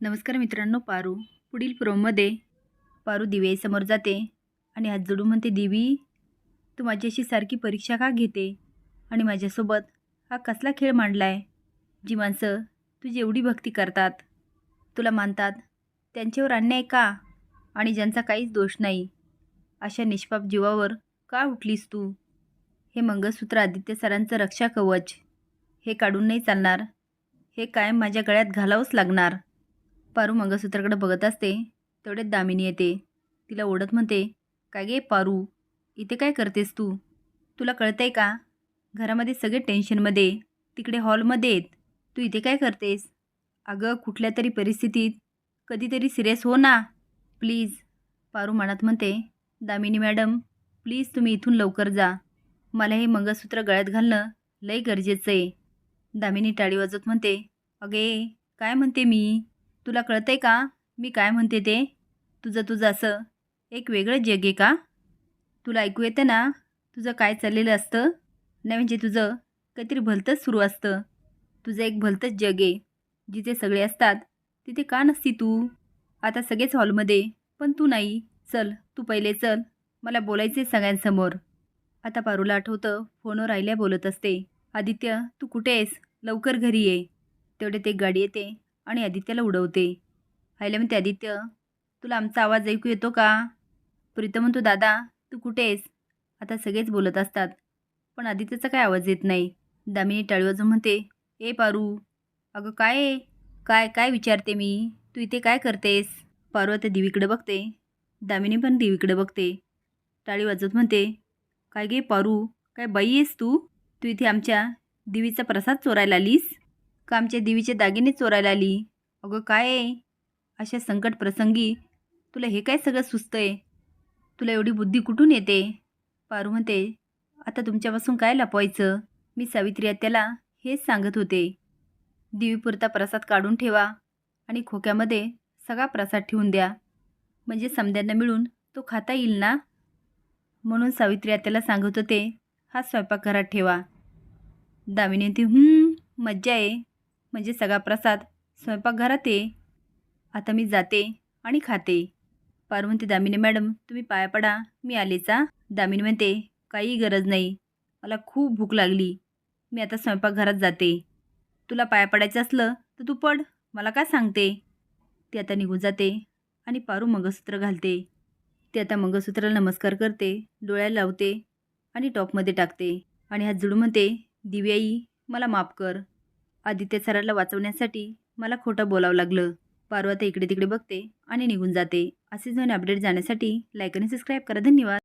नमस्कार मित्रांनो पारू. पुढील प्रोमध्ये पारू दिव्यासमोर जाते आणि हात जोडून म्हणते दिवी तू माझ्याशी सारखी परीक्षा का घेते? आणि माझ्यासोबत हा कसला खेळ मांडला आहे जी माणसं तुझी एवढी भक्ती करतात तुला मानतात त्यांच्यावर अन्याय का? आणि ज्यांचा काहीच दोष नाही. अशा निष्पाप जीवावर का उठलीस तू? हे मंगळसूत्र आदित्य सरांचं रक्षा कवच. हे काढून नाही चालणार. हे कायम माझ्या गळ्यात घालावंच लागणार. पारू मंगळसूत्राकडे बघत असते. तेवढ्यात दामिनी येते. तिला ओढत म्हणते काय गे पारू? इथे काय करतेस तू? तुला कळतंय का? घरामध्ये सगळे टेन्शनमध्ये तिकडे हॉलमध्ये आहेत. तू इथे काय करतेस? अगं कुठल्या तरी परिस्थितीत. कधीतरी सिरियस हो ना. प्लीज. पारू मनात म्हणते दामिनी मॅडम प्लीज तुम्ही इथून लवकर जा. मला हे मंगळसूत्र गळ्यात घालणं लय गरजेचं आहे. दामिनी टाळी वाजवत म्हणते अगे काय म्हणते मी? तुला कळतंय का? मी काय म्हणते ते? तुझं तुझं असं. एक वेगळं जग आहे का? तुला ऐकू येतं ना? तुझं काय चाललेलं असतं? नाही म्हणजे तुझं काहीतरी भलतंच सुरू असतं. तुझं एक भलतंच जग आहे. जिथे सगळे असतात तिथे का नसती तू? आता सगळेच हॉलमध्ये. पण तू नाही. चल तू पहिले चल. मला बोलायचे सगळ्यांसमोर. आता पारूला आठवतं फोनवर आईल्या बोलत असते. आदित्य तू कुठे आहेस? लवकर घरी ये. तेवढे ते गाडी येते. आणि आदित्याला उडवते. पाहिलं म्हणते आदित्य तुला आमचा आवाज ऐकू येतो का? प्रीतम म्हणतो दादा तू कुठे आहेस? आता सगळेच बोलत असतात. पण आदित्यचा काय आवाज येत नाही? दामिनी टाळी म्हणते ए पारू अगं काय काय काय विचारते मी? तू इथे काय करतेस? पारू आता दिवीकडे बघते. दामिनी पण दिवीकडे बघते. टाळी वाजवत म्हणते काय गे पारू काय बाई आहेस तू? तू इथे आमच्या देवीचा प्रसाद चोरायला आलीस? का आमच्या देवीचे दागिने चोरायला आली? अगं काय? आहे अशा संकट प्रसंगी तुला हे काय सगळं सुचतंय? तुला एवढी बुद्धी कुठून येते? पारू म्हणते आता तुमच्यापासून काय लपवायचं? मी सावित्री आत्याला हेच सांगत होते. देवीपुरता प्रसाद काढून ठेवा आणि खोक्यामध्ये सगळा प्रसाद ठेवून द्या. म्हणजे समद्यांना मिळून तो खाता येईल ना? म्हणून सावित्री आत्याला सांगत होते हा स्वयंपाकघरात ठेवा. दामिनी ती मज्जा आहे. म्हणजे सगळा प्रसाद स्वयंपाकघरात ये. आता मी जाते आणि खाते. पारू म्हणते दामिनी मॅडम तुम्ही पाया पडा. मी आलेचा दामिनी म्हणते काही गरज नाही. मला खूप भूक लागली. मी आता स्वयंपाकघरात जाते. तुला पाया पडायचं असलं तर तू पड. मला काय सांगते? ती आता निघून जाते आणि पारू मंगळसूत्र घालते. ती आता मंगळसूत्राला नमस्कार करते डोळ्याला लावते आणि टॉपमध्ये टाकते. आणि हात जुडून म्हणते दिव्याई मला माफ कर. आदित्य सराला वाचवण्यासाठी मला खोटं बोलावं लागलं. पारू इकडे तिकडे बघते आणि निघून जाते. असेच नवीन अपडेट जाण्यासाठी लाईक आणि सबस्क्राईब करा. धन्यवाद.